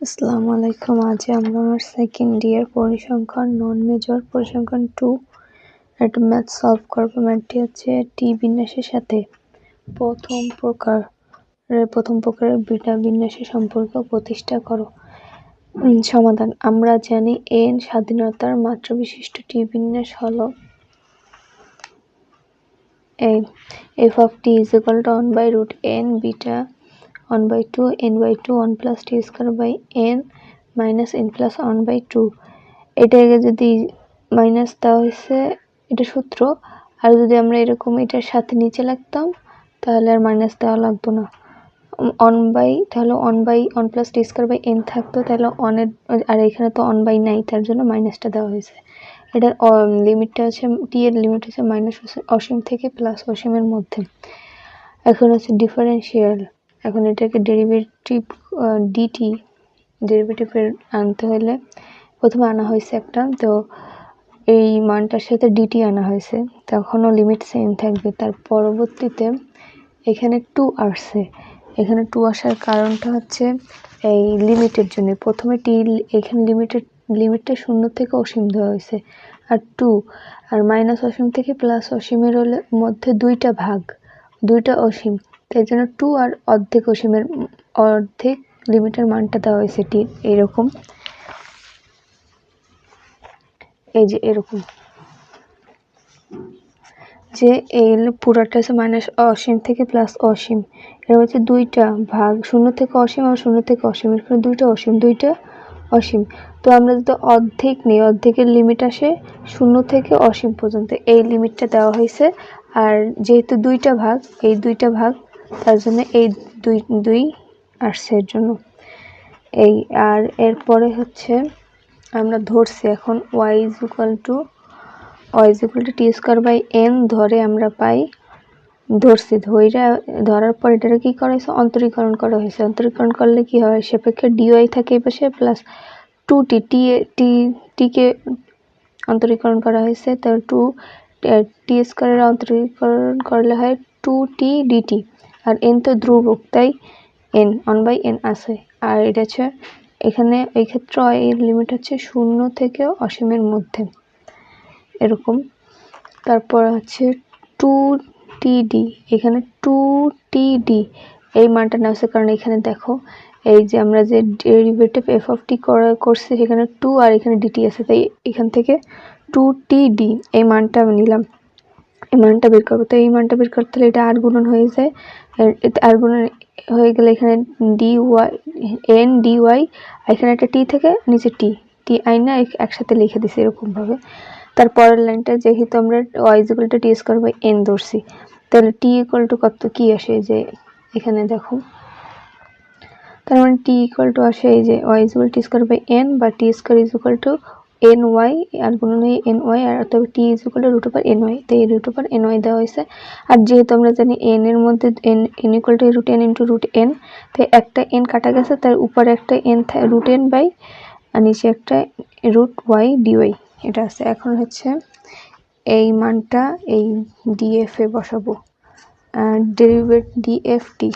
আসসালামু আলাইকুম। আজ আমরা আমার সেকেন্ড ইয়ার পরিসংখ্যান নন মেজর পরিসংখ্যান টু একটা ম্যাথ সলভ করব। ম্যাথটি হচ্ছে টি বিন্যাসের সাথে। প্রথম প্রকার প্রথম প্রকারের বিটা বিন্যাসের সম্পর্ক প্রতিষ্ঠা করো। সমাধান। আমরা জানি এন স্বাধীনতার মাত্র বিশিষ্ট টি বিন্যাস হলো এই F of T is equal to one by root N beta one by two N by two one plus T square by N minus N plus one by two এটাকে যদি minus দেওয়া হয়েছে, এটা সূত্র। আর যদি আমরা এরকম এটার সাথে নিচে লাগতাম, তাহলে আর মাইনাস দেওয়া লাগতো না। অন বাই তাহলে one by one plus T square by N থাকতো, তাহলে অনের আর এখানে তো অন বাই নাই, তার জন্য মাইনাসটা দেওয়া হয়েছে। এটার লিমিটটা আছে টি এর লিমিট হচ্ছে মাইনাস অসীম থেকে প্লাস অসীমের মধ্যে। এখন হচ্ছে ডিফারেন্সিয়াল এখন এটাকে ডেরিভেটিভ ডিটি ডেরিভেটিভের আনতে হলে প্রথমে আনা হয়েছে একটা। তো এই মানটার সাথে ডিটি আনা হয়েছে। তখনও লিমিট সেম থাকবে। তার পরবর্তীতে এখানে টু আসছে। এখানে টু আসার কারণটা হচ্ছে এই লিমিটের জন্য। প্রথমে টি এখানে লিমিটেড লিমিটটা শূন্য থেকে অসীম দেওয়া হয়েছে। আর টু আর মাইনাস অসীম থেকে প্লাস অসীমের মধ্যে দুইটা ভাগ, দুইটা অসীম। তাই জন্য টু আর অর্ধেক অসীমের অর্ধেক লিমিটের মানটা দেওয়া হয়েছে টি, এরকম। এই যে এরকম। যে এই পুরাটা আছে মাইনাস অসীম থেকে প্লাস অসীম। এর হচ্ছে দুইটা ভাগ, শূন্য থেকে অসীম আর শূন্য থেকে অসীম। এখানে দুইটা অসীম দুইটা অসীম। তো আমরা যদি অর্ধেক নিই, অর্ধেকের লিমিট আসে শূন্য থেকে অসীম পর্যন্ত। এই লিমিটটা দেওয়া হয়েছে। আর যেহেতু দুইটা ভাগ, এই দুইটা ভাগ তার জন্য এই দুই দুই আসছে এর জন্য। এই আর এরপরে হচ্ছে আমরা ধরছি এখন Y is equal to Y is equal to T square by N ধরে আমরা পাই, ধরছি ধৈরা ধরার পর এটাকে কী করা হয়েছে? অন্তরীকরণ করা হয়েছে। অন্তরীকরণ করলে কি হয়? সেপেক্ষে ডিওয়াই থাকে এই পাশে প্লাস টু টি টি টি টিকে অন্তরীকরণ করা হয়েছে। তার টু টি স্কোয়ারের অন্তরীকরণ করলে হয় টু টি ডিটি আর এন তো ধ্রুবক, তাই এন ওয়ান বাই এন আছে। আর এটা হচ্ছে, এখানে এই ক্ষেত্রে এর লিমিট হচ্ছে শূন্য থেকে অসীমের মধ্যে। এরকম। তারপর হচ্ছে টু টিডি এখানে টু টিডি এই মানটা নেওয়া হচ্ছে কারণ এখানে দেখো, এই যে আমরা যে ডেরিভেটিভ এফ অফ টি করছি, সেখানে টু আর এখানে ডিটি আছে, তাই এখান থেকে টু টিডি এই মানটা আমি নিলাম। এই মানটা বের করব। তো এই মানটা বের করতে হলে এটা আর গুণন হয়ে যায় আর গুণন হয়ে গেলে এখানে D Y N D Y এখানে একটা টি থেকে নিচে টি টি আই না একসাথে লিখে দিছি এরকমভাবে। তার পরের লাইনটা যেহেতু আমরা Y equal to T square by N ধরছি, তাহলে টি ইকুয়াল টু কত? কী আসে? যে এখানে দেখো। তার মানে টি ইকুয়াল টু আসে এই যে Y equal T square by N বা T square is equal to N Y আর কোনো নেই এন ওয়াই আর তবে T is equal root over N Y তো এই রুট ওভার এন ওয়াই দেওয়া হয়েছে। আর যেহেতু আমরা জানি এন এর মধ্যে N N equal to root N into root N তাই একটা এন কাটা গেছে, তার উপরে একটা এন রুট এন বাই আর নিচে একটা রুট ওয়াই ডিওয়াই এটা আছে। এখন হচ্ছে এই মানটা এই ডিএফ এ বসাবো। ডেরিভেট ডিএফটি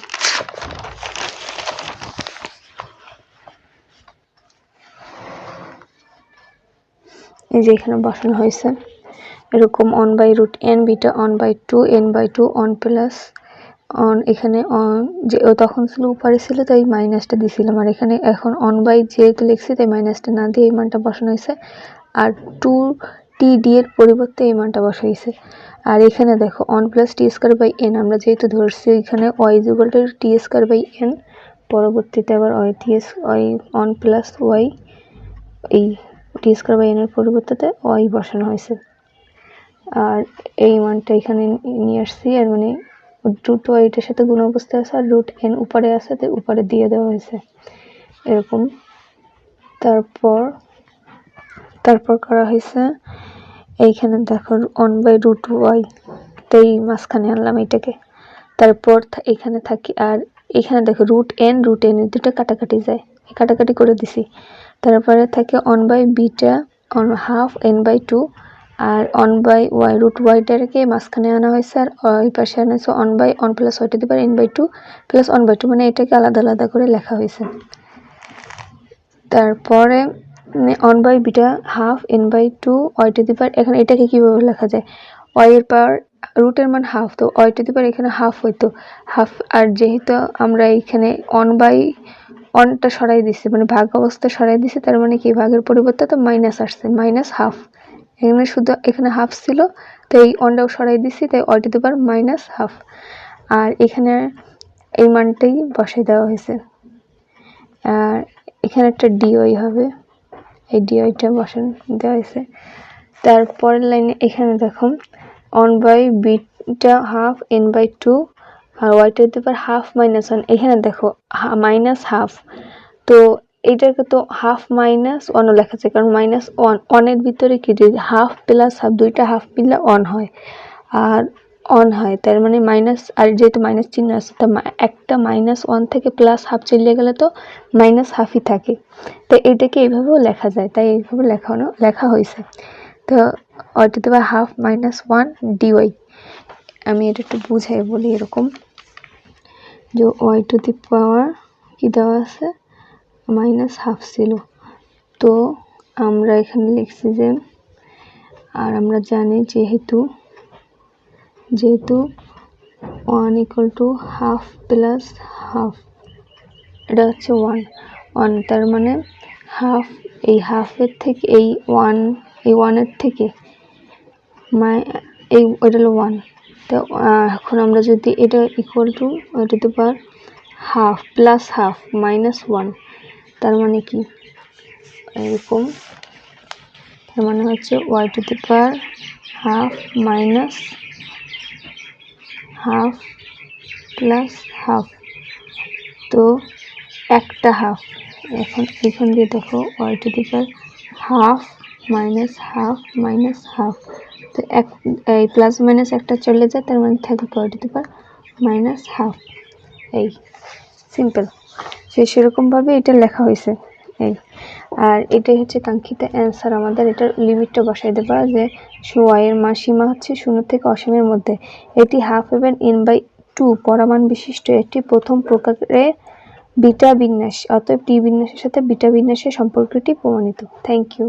এই যে এখানে বসানো হয়েছে। এরকম one by root N beta one by two N by two one plus one এখানে অন যে তখন ছিল উপরে ছিল, তাই মাইনাসটা দিছিলাম। আর এখানে এখন অন বাই যেহেতু লিখছি, তাই মাইনাসটা না দিয়ে এই মানটা বসানো হয়েছে। আর টু টি ডি এর পরিবর্তে এই মানটা বসাইছে আর এখানে দেখো one plus T square by N আমরা যেহেতু ধরছি এখানে Y equal to T square by N পরবর্তীতে আবার Y T S Y one plus Y এই টি স্কোয়ার বাই এনের পরিবর্তে ওয়াই বসানো হয়েছে। আর এই মানটা এখানে নিয়ে আসছি আর মানে রুট ওয়াইটার সাথে গুণ অবস্থায় আছে আর রুট এন উপরে আছে তাই উপরে দিয়ে দেওয়া হয়েছে। এরকম। তারপর তারপর করা হয়েছে, এইখানে দেখো ওয়ান বাই রুট ওয়াই তাই মাঝখানে আনলাম এটাকে। তারপর এখানে থাকি, আর এখানে দেখো রুট এন রুট এন দুটো কাটাকাটি যায়। কাটাকাটি করে দিছি। তারপরে থাকে one by beta one half n by two R one by Y root ওয়াইটাকে মাঝখানে আনা হয়েছে, আর ওই পাশে আনা হয়েছে অন বাই অন প্লাস ওয়াইটা দিবার N by two plus one by two মানে এটাকে আলাদা আলাদা করে লেখা হয়েছে। তারপরে one by beta half N by two Y to the power এখানে এটাকে কীভাবে লেখা যায়? ওয়াই এর পাওয়ার রুটের মান হাফ তো ওয়াই টু দি পাওয়ার এখানে হাফ হইতো। হাফ আর যেহেতু আমরা এইখানে অন বাই অনটা সরাই দিছি মানে ভাগ অবস্থা সরাই দিছি, তার মানে কি? ভাগের পরিবর্তে তো মাইনাস আসছে মাইনাস হাফ এখানে শুধু, এখানে হাফ ছিল তো এই অনটাও সরাই দিছি, তাই Y to the minus half আর এখানে এই মানটাই বসাই দেওয়া হয়েছে। আর এখানে একটা ডিওই হবে, এই ডিওইটা বসান, দেওয়া হয়েছে। তারপরের লাইনে এখানে দেখো one by beta half N by two আর ওয়াইটা দিতে পারে হাফ মাইনাস ওয়ান এখানে দেখো মাইনাস হাফ তো এইটাকে তো হাফ মাইনাস ওয়ানও লেখা যায় কারণ মাইনাস ওয়ান ওয়ানের ভিতরে কি যে হাফ প্লাস হাফ দুইটা হাফ মিললে অন হয়, আর অন হয়, তার মানে মাইনাস আর যেহেতু মাইনাস চিহ্ন আছে, তা একটা মাইনাস ওয়ান থেকে প্লাস হাফ চলে গেলে তো মাইনাস হাফই থাকে তো এটাকে এইভাবেও লেখা যায়, তাই এইভাবে লেখানো, লেখা হয়েছে, তো অর্থাৎ হাফ মাইনাস ওয়ান ডিওয়াই আমি এটা একটু বুঝাই বলি এরকম যে ওয়াই টু দি পাওয়ার কী দেওয়া আছে? মাইনাস হাফ ছিল। তো আমরা এখানে লিখছি যে, আর আমরা জানি যেহেতু যেহেতু one equal to half plus half এটা হচ্ছে ওয়ান ওয়ান তার মানে হাফ এই হাফের থেকে, এই ওয়ান এই ওয়ানের থেকে, মাই, এই, ওইটা হলো ওয়ান তো এখন আমরা যদি এটা ইকুয়াল টু ওইটা তো power half plus half minus one তার মানে কি? এরকম, তার মানে হচ্ছে Y to the power half minus half plus half তো একটা হাফ এখন এখান দিয়ে দেখো Y to the power half minus half minus half তো এক, এই প্লাস মাইনাস একটা চলে যায়, তার মানে থাকে Y to power minus half এই সিম্পল সে সেরকমভাবে এটা লেখা হয়েছে। এই, আর এটাই হচ্ছে কাঙ্ক্ষিত অ্যান্সার আমাদের। এটার লিমিটটা বসাই দেবা, যে ওয়াইয়ের মা সীমা হচ্ছে শূন্য থেকে অসীমের মধ্যে। এটি half even N by two পরামান বিশিষ্ট একটি প্রথম প্রকারের বিটা বিন্যাস, অতএব টি বিন্যাসের সাথে বিটা বিন্যাসের সম্পর্কটি প্রমাণিত। Thank you